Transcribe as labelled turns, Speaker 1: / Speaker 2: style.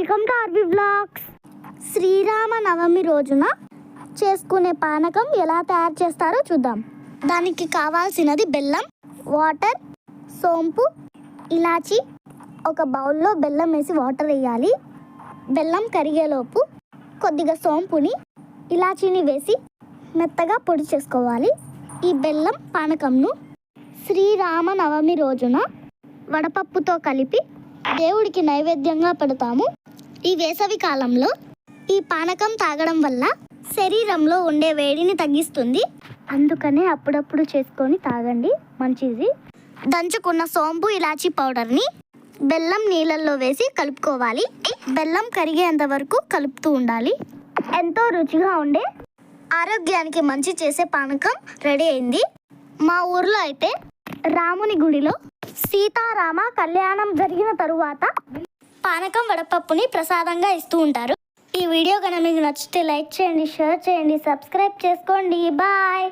Speaker 1: Welcome to RV blogs. Srirama Navami రోజున చేసుకునే పానకం ఎలా తయారు చేస్తారో చూద్దాం. దానికి కావాల్సినది బెల్లం వాటర్ సోంపు ఇలాచి ఒక బౌల్లో బెల్లం వేసి వాటర్ వేయాలి. బెల్లం కరిగేలోపు కొద్దిగా సోంపుని ఇలాచీని వేసి మెత్తగా పొడి చేసుకోవాలి. ఈ బెల్లం పానకంను శ్రీరామ నవమి రోజున వడపప్పుతో కలిపి దేవుడికి నైవేద్యంగా పెడతాము. ఈ వేసవి కాలంలో ఈ పానకం తాగడం వల్ల శరీరంలో ఉండే వేడిని తగ్గిస్తుంది. అందుకనే అప్పుడప్పుడు చేసుకొని తాగండి. మంచిది. దంచుకున్న సోంపు ఇలాచీ పౌడర్ని బెల్లం నీళ్ళల్లో వేసి కలుపుకోవాలి. బెల్లం కరిగేంత వరకు కలుపుతూ ఉండాలి. ఎంతో రుచిగా ఉండే ఆరోగ్యానికి మంచి చేసే పానకం రెడీ అయింది. మా ఊర్లో అయితే రాముని గుడిలో సీతారామ కళ్యాణం జరిగిన తరువాత పానకం వడపప్పుని ప్రసాదంగా ఇస్తూ ఉంటారు. ఈ వీడియో కనుక మీకు నచ్చితే లైక్ చేయండి షేర్ చేయండి సబ్స్క్రైబ్ చేసుకోండి. బాయ్!